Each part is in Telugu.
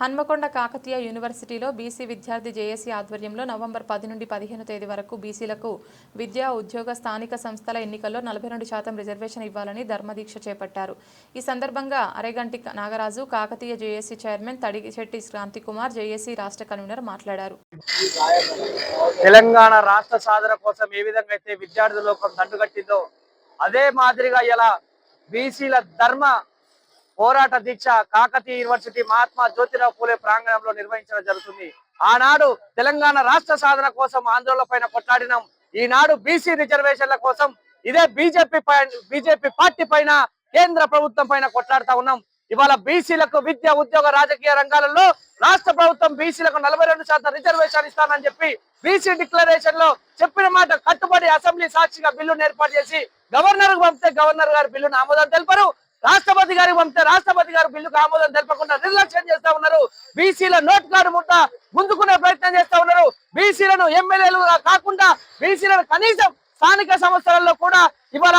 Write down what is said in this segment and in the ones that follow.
హన్మకొండ కాకతీయ యూనివర్సిటీలో బీసీ విద్యార్థి జేఏసీ ఆధ్వర్యంలో నవంబర్ పది నుండి పదిహేను తేదీ వరకు బీసీలకు విద్యా ఉద్యోగ స్థానిక సంస్థల ఎన్నికల్లో నలభై రెండు శాతం రిజర్వేషన్ ఇవ్వాలని ధర్మదీక్ష చేపట్టారు. ఈ సందర్భంగా Areganti Nagaraju Kakatiya JAC chairman Tadisetti Krantikumar JAC రాష్ట్ర కన్వీనర్ మాట్లాడారు. తెలంగాణ రాష్ట్ర సాధన కోసం ఏ విధంగా అయితే విద్యార్థి లోకం దండుగట్టిందో అదే మాదిరిగా ఇలా బీసీల ధర్మ పోరాట దీక్ష కాకతీయ యూనివర్సిటీ మహాత్మా జ్యోతిరావు పూలే ప్రాంగణంలో నిర్వహించడం జరుగుతుంది. ఆనాడు తెలంగాణ రాష్ట్ర సాధన కోసం ఆందోళన పైన కొట్లాడినాం. ఈనాడు బీసీ రిజర్వేషన్ల కోసం ఇదే బీజేపీ బీజేపీ పార్టీ పైన కేంద్ర ప్రభుత్వం పైన కొట్లాడుతా ఉన్నాం. ఇవాళ బీసీలకు విద్య ఉద్యోగ రాజకీయ రంగాలలో రాష్ట్ర ప్రభుత్వం బీసీలకు నలభై రెండు శాతం రిజర్వేషన్ ఇస్తానని చెప్పి బీసీ డిక్లరేషన్లో చెప్పిన మాట కట్టుబడి అసెంబ్లీ సాక్షిగా బిల్లును ఏర్పాటు చేసి గవర్నర్ పంపితే గవర్నర్ గారు బిల్లును ఆమోదం తెలిపారు. రాష్ట్రపతి గారికి పంపితే రాష్ట్రపతి గారు బిల్లుకు ఆమోదం తెలపకుండా నిర్లక్ష్యం చేస్తా ఉన్నారు. బీసీల నోట్ కార్డు ముట్ట ముందుకునే ప్రయత్నం చేస్తా ఉన్నారు. బీసీలను ఎమ్మెల్యేలు కాకుండా బీసీలను కనీసం స్థానిక సంస్థలలో కూడా ఇవాళ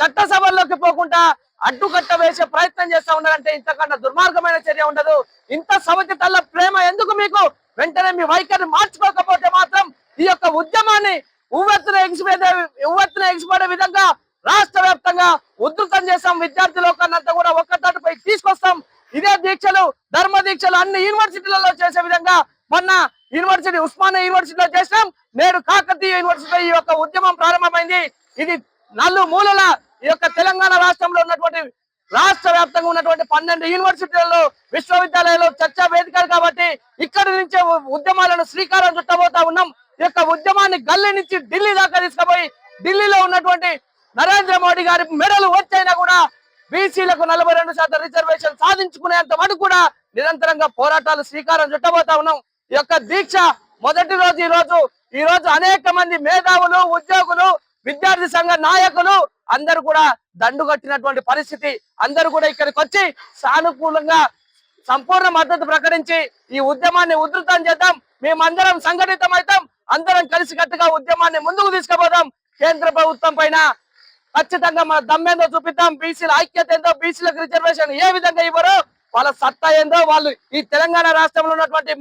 చట్టసభల్లోకి పోకుండా అడ్డుకట్ట వేసే ప్రయత్నం చేస్తా ఉన్నారంటే ఇంతకన్నా దుర్మార్గమైన చర్య ఉండదు. ఇంత సవతితల్ల ప్రేమ ఎందుకు మీకు? వెంటనే మీ వైఖరిని మార్చుకోకపోతే మాత్రం ఈ యొక్క ఉద్యమాన్ని ఉవ్వెత్తున ఎగిసిపోయే ఉవ్వెత్తున ఎగిసిపోయే విధంగా రాష్ట్ర వ్యాప్తంగా ఉధృతం చేస్తాం విద్యార్థి లోకాన్నంతా కూడా ఒక్కతాటిపై తీసుకొస్తాం. ఇదే దీక్షలు ధర్మ దీక్షలు అన్ని యూనివర్సిటీలలో చేసే విధంగా మొన్న యూనివర్సిటీ ఉస్మానియా యూనివర్సిటీలో చేసినాం నేడు కాకతీయ యూనివర్సిటీ ఈ యొక్క ఉద్యమం ప్రారంభమైంది. ఇది నల్లు మూలల ఈ యొక్క తెలంగాణ రాష్ట్రంలో ఉన్నటువంటి రాష్ట్ర వ్యాప్తంగా ఉన్నటువంటి పన్నెండు యూనివర్సిటీలలో విశ్వవిద్యాలయాలు చర్చా వేదికలు కాబట్టి ఇక్కడి నుంచే ఉద్యమాలను శ్రీకారం చుట్టబోతా ఉన్నాం. ఈ యొక్క ఉద్యమాన్ని గల్లీ నుంచి ఢిల్లీ దాకా తీసుకుపోయి ఢిల్లీలో ఉన్నటువంటి నరేంద్ర మోడీ గారి మెడలు వచ్చైనా కూడా బీసీలకు నలభై రెండు శాతం రిజర్వేషన్ సాధించుకునేంత వరకు కూడా నిరంతరంగా పోరాటాలు శ్రీకారం చుట్టబోతా ఉన్నాం. ఈ యొక్క దీక్ష మొదటి రోజు ఈ రోజు ఈ రోజు అనేక మంది మేధావులు ఉద్యోగులు విద్యార్థి సంఘ నాయకులు అందరూ కూడా దండు కట్టినటువంటి పరిస్థితి. అందరూ కూడా ఇక్కడికి వచ్చి సానుకూలంగా సంపూర్ణ మద్దతు ప్రకటించి ఈ ఉద్యమాన్ని ఉధృతం చేద్దాం. మేమందరం సంఘటితం అవుతాం అందరం కలిసికట్టుగా ఉద్యమాన్ని ముందుకు తీసుకుపోదాం. కేంద్ర ప్రభుత్వం పైన ఖచ్చితంగా మన దమ్మేందో చూపిద్దాం. బీసీల ఐక్యత ఏందో బీసీలకు రిజర్వేషన్ ఏ విధంగా ఇవ్వరు వాళ్ళ సత్తా ఏందో వాళ్ళు ఈ తెలంగాణ రాష్ట్రంలో ఉన్నటువంటి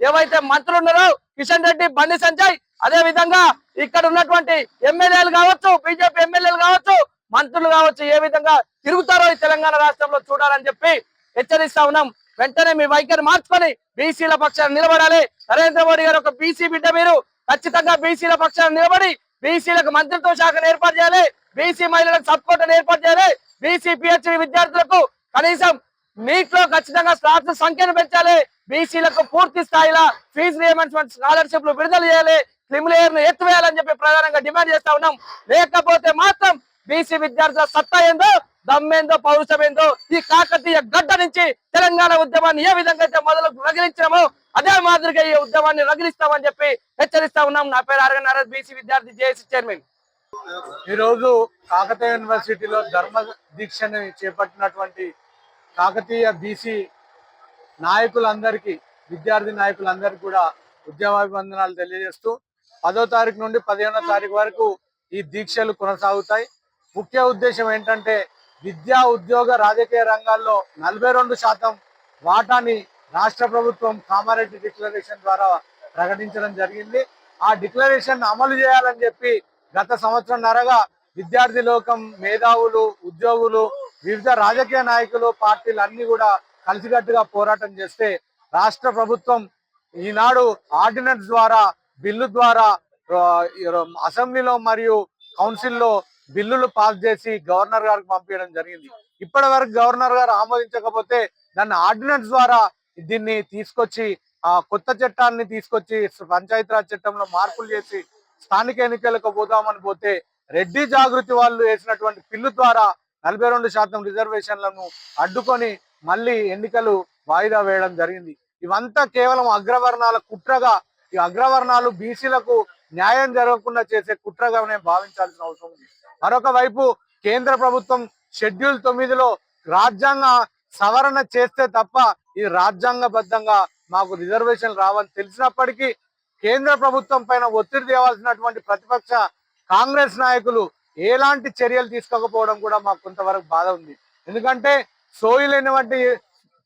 ఏవైతే మంత్రులు ఉన్నారో కిషన్ రెడ్డి బండి సంజయ్ అదే విధంగా ఇక్కడ ఉన్నటువంటి ఎమ్మెల్యేలు కావచ్చు బీజేపీ ఎమ్మెల్యేలు కావచ్చు మంత్రులు కావచ్చు ఏ విధంగా తిరుగుతారో ఈ తెలంగాణ రాష్ట్రంలో చూడాలని చెప్పి హెచ్చరిస్తా ఉన్నాం. వెంటనే మీ వైఖరి మార్చుకొని బీసీల పక్షాన్ని నిలబడాలి. నరేంద్ర మోడీ గారు ఒక బీసీ బిడ్డ మీరు. ఖచ్చితంగా బీసీల పక్షాన్ని నిలబడి బీసీలకు మంత్రిత్వ శాఖను ఏర్పాటు చేయాలి. బీసీ మహిళలకు సపోర్ట్ ఏర్పాటు చేయాలి. బీసీ పిహెచ్డి విద్యార్థులకు కనీసం నీట్లో ఖచ్చితంగా స్లాట్ల సంఖ్యను పెంచాలి. బీసీలకు పూర్తి స్థాయిలో ఫీజు రియంబర్స్మెంట్ స్కాలర్షిప్లు విడుదల చేయాలి. క్రిమిలేయర్ను ఎత్తివేయాలని చెప్పి ప్రధానంగా డిమాండ్ చేస్తా ఉన్నాం. లేకపోతే మాత్రం బీసీ విద్యార్థుల సత్తా ఏందో దమ్మేందో పౌరుషమేందో ఈ కాకతీయ గడ్డ నుంచి తెలంగాణ ఉద్యమాన్ని ఏ విధంగా అయితే మొదలు ప్రకటించామో అదే మాదిరిగా ఈ ఉద్యమాన్ని రగిలిస్తామని చెప్పి హెచ్చరిస్తా ఉన్నాం. నా పేరు అరగ బీసీ విద్యార్థి జేఏసీ చైర్మన్. ఈ రోజు కాకతీయ యూనివర్సిటీలో ధర్మ దీక్షని చేపట్టినటువంటి కాకతీయ బీసీ నాయకులందరికీ విద్యార్థి నాయకులందరికీ కూడా ఉద్యమాభివందనాలు తెలియజేస్తూ పదో తారీఖు నుండి పదిహేనో తారీఖు వరకు ఈ దీక్షలు కొనసాగుతాయి. ముఖ్య ఉద్దేశం ఏంటంటే విద్యా ఉద్యోగ రాజకీయ రంగాల్లో నలభై రెండు శాతం వాటాని రాష్ట్ర ప్రభుత్వం కామారెడ్డి డిక్లరేషన్ ద్వారా ప్రకటించడం జరిగింది. ఆ డిక్లరేషన్ అమలు చేయాలని చెప్పి గత సంవత్సరంన్నరగా విద్యార్థి లోకం మేధావులు ఉద్యోగులు వివిధ రాజకీయ నాయకులు పార్టీలు అన్ని కూడా కలిసికట్టుగా పోరాటం చేస్తే రాష్ట్ర ప్రభుత్వం ఈనాడు ఆర్డినెన్స్ ద్వారా బిల్లు ద్వారా ఈ అసెంబ్లీలో మరియు కౌన్సిల్లో బిల్లులు పాస్ చేసి గవర్నర్ గారికి పంపించడం జరిగింది. ఇప్పటి వరకు గవర్నర్ గారు ఆమోదించకపోతే దాన్ని ఆర్డినెన్స్ ద్వారా దీన్ని తీసుకొచ్చి ఆ కొత్త చట్టాన్ని తీసుకొచ్చి పంచాయతీరాజ్ చట్టంలో మార్పులు చేసి స్థానిక ఎన్నికలకు పోదామని పోతే రెడ్డి జాగృతి వాళ్ళు వేసినటువంటి పిల్లు ద్వారా నలభై రెండు శాతం రిజర్వేషన్లను అడ్డుకొని మళ్ళీ ఎన్నికలు వాయిదా వేయడం జరిగింది. ఇవంతా కేవలం అగ్రవర్ణాల కుట్రగా ఈ అగ్రవర్ణాలు బీసీలకు న్యాయం జరగకుండా చేసే కుట్రగానే భావించాల్సిన అవసరం ఉంది. మరొక వైపు కేంద్ర ప్రభుత్వం షెడ్యూల్ తొమ్మిదిలో రాజ్యాంగ సవరణ చేస్తే తప్ప ఇది రాజ్యాంగబద్ధంగా మాకు రిజర్వేషన్ రావని తెలిసినప్పటికీ కేంద్ర ప్రభుత్వం పైన ఒత్తిడి తేవాల్సినటువంటి ప్రతిపక్ష కాంగ్రెస్ నాయకులు ఎలాంటి చర్యలు తీసుకోకపోవడం కూడా మాకు కొంతవరకు బాధ ఉంది. ఎందుకంటే సోయి లేనివంటి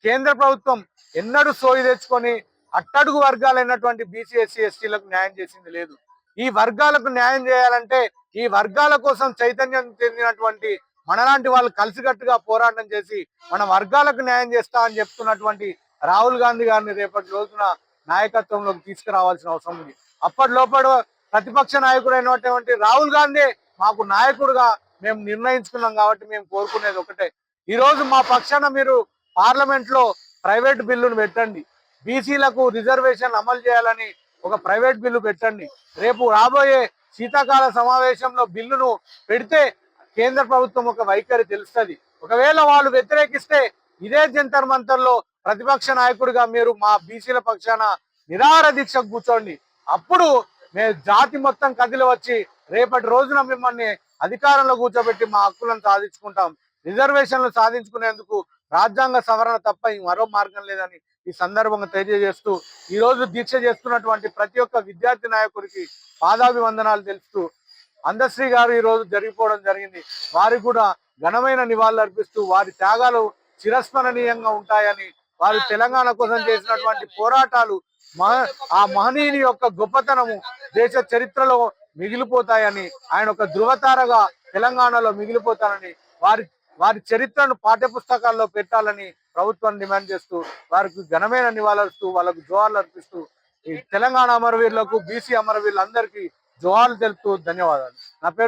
కేంద్ర ప్రభుత్వం ఎన్నడూ సోయి తెచ్చుకొని అట్టడుగు వర్గాలైనటువంటి బీసీ ఎస్సీ ఎస్టీలకు న్యాయం చేసింది లేదు. ఈ వర్గాలకు న్యాయం చేయాలంటే ఈ వర్గాల కోసం చైతన్యం చెందినటువంటి మనలాంటి వాళ్ళు కలిసికట్టుగా పోరాటం చేసి మన వర్గాలకు న్యాయం చేస్తా అని చెప్తున్నటువంటి రాహుల్ గాంధీ గారిని రేపటి రోజున నాయకత్వంలోకి తీసుకురావాల్సిన అవసరం ఉంది. అప్పటి లోపల ప్రతిపక్ష నాయకుడైనటువంటి రాహుల్ గాంధీ మాకు నాయకుడుగా మేము నిర్ణయించుకున్నాం కాబట్టి మేము కోరుకునేది ఒకటే. ఈ రోజు మా పక్షాన మీరు పార్లమెంట్లో ప్రైవేట్ బిల్లును పెట్టండి. బీసీలకు రిజర్వేషన్ అమలు చేయాలని ఒక ప్రైవేట్ బిల్లు పెట్టండి. రేపు రాబోయే శీతాకాల సమావేశంలో బిల్లును పెడితే కేంద్ర ప్రభుత్వం ఒక వైఖరి తెలుస్తుంది. ఒకవేళ వాళ్ళు వ్యతిరేకిస్తే ఇదే జంతర్ మంతర్లో ప్రతిపక్ష నాయకుడిగా మీరు మా బీసీల పక్షాన నిరాహార దీక్ష కూర్చోండి. అప్పుడు మేము జాతి మొత్తం కదిలి వచ్చి రేపటి రోజున మిమ్మల్ని అధికారంలో కూర్చోబెట్టి మా హక్కులను సాధించుకుంటాం. రిజర్వేషన్లు సాధించుకునేందుకు రాజ్యాంగ సవరణ తప్ప ఇంక మరో మార్గం లేదని ఈ సందర్భంగా తెలియజేస్తూ ఈ రోజు దీక్ష చేస్తున్నటువంటి ప్రతి ఒక్క విద్యార్థి నాయకుడికి పాదాభివందనాలు తెలుపుతూ అందశ్రీ గారు ఈ రోజు జరిగిపోవడం జరిగింది. వారికి కూడా ఘనమైన నివాళులు అర్పిస్తూ వారి త్యాగాలు చిరస్మరణీయంగా ఉంటాయని వారు తెలంగాణ కోసం చేసినటువంటి పోరాటాలు మహ ఆ మహనీయుని యొక్క గొప్పతనము దేశ చరిత్రలో మిగిలిపోతాయని ఆయన ఒక ధృవతారగా తెలంగాణలో మిగిలిపోతారని వారి వారి చరిత్రను పాఠ్య పుస్తకాల్లో పెట్టాలని ప్రభుత్వాన్ని డిమాండ్ చేస్తూ వారికి ఘనమైన నివాళులర్పిస్తూ వాళ్ళకు జోహార్లు అర్పిస్తూ ఈ తెలంగాణ అమరవీరులకు బీసీ అమరవీరులందరికీ జోహార్లు తెలుపుతూ ధన్యవాదాలు. నా పేరు